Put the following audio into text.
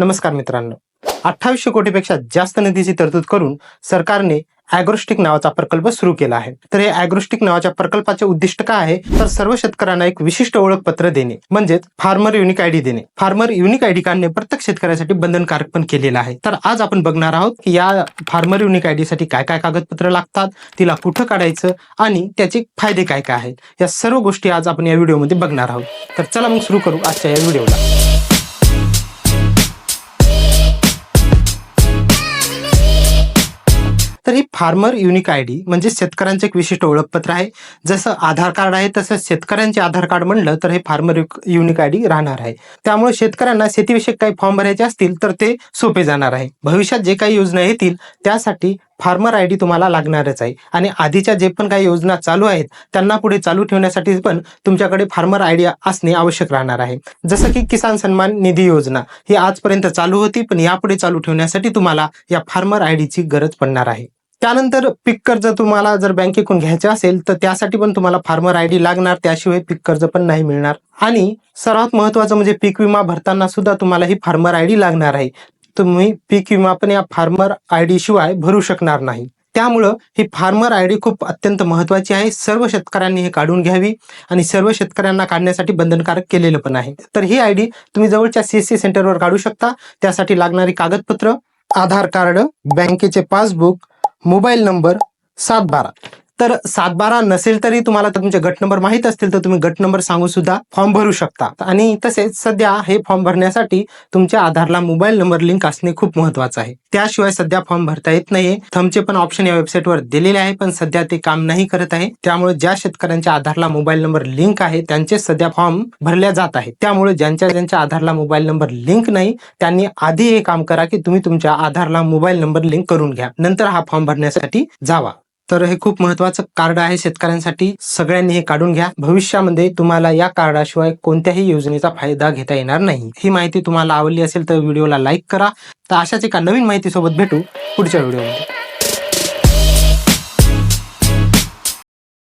नमस्कार मित्रांनो. अठ्ठावीसशे कोटीपेक्षा जास्त निधीची तरतूद करून सरकारने अॅग्रोस्टिक नावाचा प्रकल्प सुरू केला आहे. तर हे अॅग्रोस्टिक नावाच्या प्रकल्पाचे उद्दिष्ट काय आहे? तर सर्व शेतकऱ्यांना एक विशिष्ट ओळखपत्र देणे म्हणजेच फार्मर युनिक आयडी देणे. फार्मर युनिक आयडी काढणे प्रत्येक शेतकऱ्यासाठी बंधनकारक पण केलेलं आहे. तर आज आपण बघणार आहोत की या फार्मर युनिक आयडी साठी काय काय कागदपत्र लागतात तिला कुठं काढायचं आणि त्याचे फायदे काय काय आहेत. या सर्व गोष्टी आज आपण या व्हिडिओमध्ये बघणार आहोत. तर चला मग सुरू करू आजच्या या व्हिडिओला. तर ही फार्मर युनिक आय डी म्हणजे शेतकऱ्यांचे एक विशिष्ट ओळखपत्र आहे. जसं आधार कार्ड आहे तसं शेतकऱ्यांचे आधार कार्ड म्हणलं तर हे फार्मर युनिक आय डी राहणार आहे. त्यामुळे शेतकऱ्यांना शेतीविषयक काही फॉर्म भरायचे असतील तर ते सोपे जाणार आहे. भविष्यात जे काही योजना येतील त्यासाठी फार्मर आय डी तुम्हाला लागणारच आहे. आणि आधीच्या जे पण काही योजना चालू आहेत त्यांना पुढे चालू ठेवण्यासाठी पण तुमच्याकडे फार्मर आय डी असणे आवश्यक राहणार आहे. जसं की किसान सन्मान निधी योजना ही आजपर्यंत चालू होती पण यापुढे चालू ठेवण्यासाठी तुम्हाला या फार्मर आय डीची गरज पडणार आहे. त्यानंतर पीक कर्ज तुम्हाला जर बँकेकडून घ्यायचे असेल तर त्यासाठी पण तुम्हाला फार्मर आय डी लागणार. त्याशिवाय पीक कर्ज पण नाही मिळणार. आणि सर्वात महत्वाचं म्हणजे पीक विमा भरताना सुद्धा तुम्हाला ही फार्मर आय डी लागणार आहे. तुम्ही पीक विमा पण या फार्मर आय डी शिवाय भरू शकणार नाही. त्यामुळं ही फार्मर आय डी खूप अत्यंत महत्वाची आहे. सर्व शेतकऱ्यांनी हे काढून घ्यावी आणि सर्व शेतकऱ्यांना काढण्यासाठी बंधनकारक केलेलं पण आहे. तर ही आय डी तुम्ही जवळच्या सीएससी सेंटरवर काढू शकता. त्यासाठी लागणारी कागदपत्र आधार कार्ड बँकेचे पासबुक मोबाईल नंबर सात बारा. तर सात बारा नसेल तरी तुम्हाला तुमचे गट नंबर माहीत असतील तर तुम्ही गट नंबर सांगून सुद्धा फॉर्म भरू शकता. आणि तसेच सध्या हे फॉर्म भरण्यासाठी तुमच्या आधारला मोबाईल नंबर लिंक असणे खूप महत्वाचं आहे. त्याशिवाय सध्या फॉर्म भरता येत नाहीये. थमचे पण ऑप्शन या वेबसाईटवर दिलेले आहे पण सध्या ते काम नाही करत आहे. त्यामुळे ज्या शेतकऱ्यांच्या आधारला मोबाईल नंबर लिंक आहे त्यांचे सध्या फॉर्म भरल्या जात आहे त्यामुळे ज्यांच्या ज्यांच्या आधारला मोबाईल नंबर लिंक नाही त्यांनी आधी हे काम करा की तुम्ही तुमच्या आधारला मोबाईल नंबर लिंक करून घ्या. नंतर हा फॉर्म भरण्यासाठी जावा. तर हे खूप महत्वाचं कार्ड आहे. शेतकऱ्यांसाठी सगळ्यांनी हे काढून घ्या. भविष्यामध्ये तुम्हाला या कार्डाशिवाय कोणत्याही योजनेचा फायदा घेता येणार नाही. ही माहिती तुम्हाला आवडली असेल तर व्हिडिओला लाईक करा. तर अशाच एका नवीन माहितीसोबत भेटू पुढच्या व्हिडिओमध्ये.